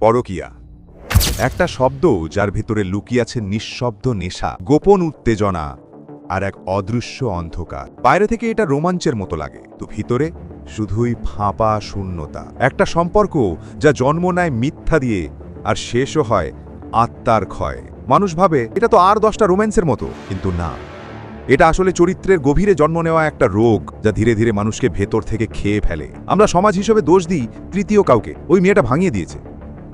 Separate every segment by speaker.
Speaker 1: পরকিয়া। একটা শব্দ যার ভেতরে লুকিয়ে আছে নিঃশব্দ নেশা, গোপন উত্তেজনা আর এক অদৃশ্য অন্ধকার। বাইরে থেকে এটা রোমাঞ্চের মতো লাগে। তো ভিতরে শুধুই ফাঁপা শূন্যতা। একটা সম্পর্ক যা জন্ম নেয় মিথ্যা দিয়ে আর শেষও হয় আত্মার ক্ষয়। মানুষ ভাবে, এটা তো আর দশটা রোম্যান্সের মতো। কিন্তু না। এটা আসলে চরিত্রের গভীরে জন্ম নেওয়া একটা রোগ যা ধীরে ধীরে মানুষকে ভেতর থেকে খেয়ে ফেলে। আমরা সমাজ হিসেবে দোষ দিই তৃতীয় কাউকে। ওই মেয়েটা ভাঙিয়ে দিয়েছে।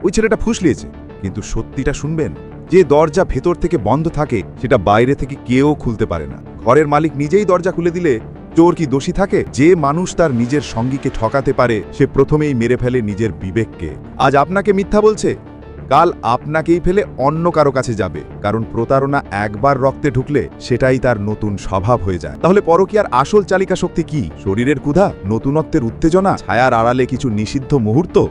Speaker 1: ওই ছেলেটা ফুসলিয়েছে কিন্তু সত্যিটা শুনবেন, যে দরজা ভেতর থেকে বন্ধ থাকে, সেটা বাইরে থেকে কেউ খুলতে পারে না। ঘরের মালিক নিজেই দরজা খুলে দিলে চোর কি দোষী থাকে? যে মানুষ তার নিজের সঙ্গীকে ঠকাতে পারে, সে প্রথমেই মেরে ফেলে নিজের বিবেককে। আজ আপনাকে মিথ্যা বলছে? কাল আপনাকেই ফেলে অন্য কারও কাছে যাবে। কারণ প্রতারণা একবার রক্তে ঢুকলে সেটাই তার নতুন স্বভাব হয়ে যায়। তাহলে পরকীয়ার আসল চালিকা শক্তি কি? শরীরের ক্ষুধা? নতুনত্বের উত্তেজনা? ছায়ার আড়ালে কিছু নিষিদ্ধ মুহূর্ত?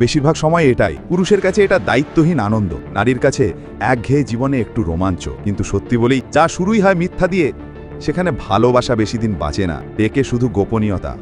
Speaker 1: বেশিরভাগ সময় এটাই। পুরুষের কাছে এটা দায়িত্বহীন আনন্দ। নারীর কাছে একঘেয়ে জীবনে একটু রোমাঞ্চ। কিন্তু সত্যি বলেই যা শুরুই হয় মিথ্যা দিয়ে, সেখানে ভালোবাসা বেশি দিন বাঁচে না। টেকে শুধু গোপনীয়তা।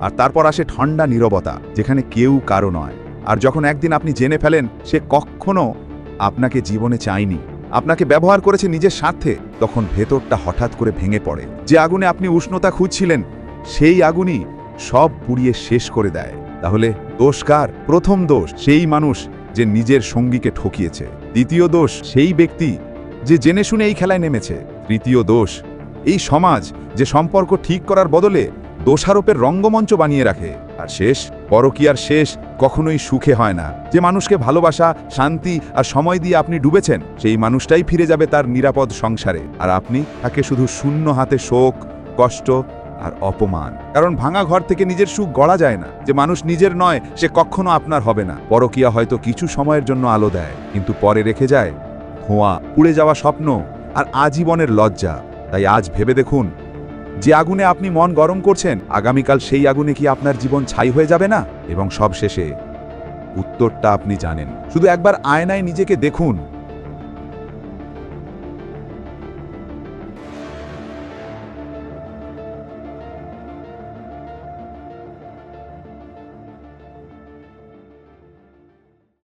Speaker 1: আর তারপর আসে ঠান্ডা নীরবতা, যেখানে কেউ কারও নয়। আর যখন একদিন আপনি জেনে ফেলেন, সে কখনো আপনাকে জীবনে চায়নি। আপনাকে ব্যবহার করেছে নিজের স্বার্থে, তখন ভেতরটা হঠাৎ করে ভেঙে পড়ে। যে আগুনে আপনি উষ্ণতা খুঁজছিলেন, সেই আগুনই সব পুড়িয়ে শেষ করে দেয়। তাহলে দোষ কার? প্রথম দোষ সেই মানুষ যে নিজের সঙ্গীকে ঠকিয়েছে। দ্বিতীয় দোষ সেই ব্যক্তি যে জেনে শুনে এই খেলায় নেমেছে। তৃতীয় দোষ এই সমাজ যে সম্পর্ক ঠিক করার বদলে দোষারোপের রঙ্গমঞ্চ বানিয়ে রাখে। আর শেষ, পরকীয়ার শেষ কখনোই সুখে হয় না। যে মানুষকে ভালোবাসা, শান্তি আর সময় দিয়ে আপনি ডুবেছেন, সেই মানুষটাই ফিরে যাবে তার নিরাপদ সংসারে। আর আপনি তাকে শুধু শূন্য হাতে শোক, কষ্ট আর অপমান। কারণ ভাঙা ঘর থেকে নিজের সুখ গড়া যায় না। যে মানুষ নিজের নয়, সে কখনো আপনার হবে না। পরকীয়া হয়তো কিছু সময়ের জন্য আলো দেয়, কিন্তু পরে রেখে যায়, ধোঁয়া উড়ে যাওয়া স্বপ্ন আর আজীবনের লজ্জা। তাই আজ ভেবে দেখুন, যে আগুনে আপনি মন গরম করছেন, আগামীকাল সেই আগুনে কি আপনার জীবন ছাই হয়ে যাবে না? এবং সব শেষে উত্তরটা আপনি জানেন। শুধু একবার আয়নায় নিজেকে দেখুন